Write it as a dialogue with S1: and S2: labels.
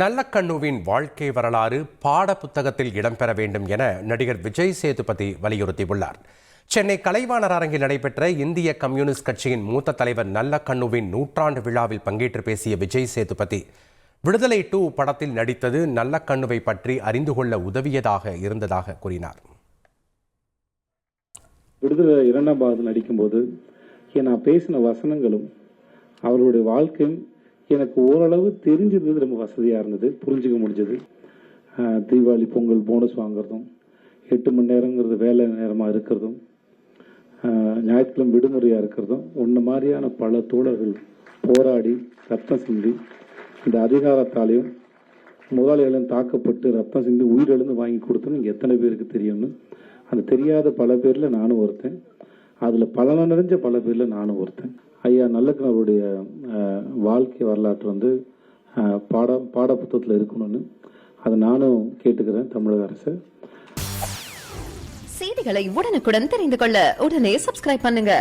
S1: நல்லக்கண்ணுவின் வாழ்க்கை வரலாறு பாட புத்தகத்தில் இடம்பெற வேண்டும் என நடிகர் விஜய் சேதுபதி வலியுறுத்தியுள்ளார். சென்னை கலைவாணர் அரங்கில் நடைபெற்ற இந்திய கம்யூனிஸ்ட் கட்சியின் மூத்த தலைவர் நல்லக்கண்ணுவின் நூற்றாண்டு விழாவில் பங்கேற்று பேசிய விஜய் சேதுபதி விடுதலை டூ படத்தில் நடித்தது நல்லக்கண்ணுவை பற்றி அறிந்து கொள்ள உதவியதாக இருந்ததாக கூறினார்.
S2: விடுதலை இரண்டாம் பாகத்தில் நடிக்கும்போது நான் பேசின வசனங்களும் அவர்களுடைய வாழ்க்கையும் எனக்கு ஓரளவு தெரிஞ்சிருந்தது ரொம்ப வசதியாக இருந்தது புரிஞ்சுக்க முடிஞ்சது. தீபாவளி பொங்கல் போனஸ் வாங்குறதும் எட்டு மணி நேரங்கிறது வேலை நேரமாக இருக்கிறதும் ஞாயிற்றுக்கிழமை விடுமுறையாக இருக்கிறதும் ஒன்று மாதிரியான பல தோழர்கள் போராடி ரத்தம் சிந்தி இந்த அதிகாரத்தாலையும் முதலாளிகளும் தாக்கப்பட்டு ரத்தம் சிந்தி உயிரிழந்து வாங்கி கொடுத்தோன்னு இங்கே எத்தனை பேருக்கு தெரியும்னு. அந்த தெரியாத பல பேரில் நானும் ஒருத்தன். அதில் பலன நிறைஞ்ச பல பேரில் நானும் ஒருத்தன். ஐயா நல்லக்கணவருடைய அஹ், வாழ்க்கை வரலாற்று வந்து பாட பாட புத்தகத்தில் இருக்கணும்னு. அதை நானும் கேட்டுக்கிறேன் தமிழக அரசு.
S3: செய்திகளை உடனுக்குடன் தெரிந்து கொள்ள உடனே சப்ஸ்கிரைப் பண்ணுங்க.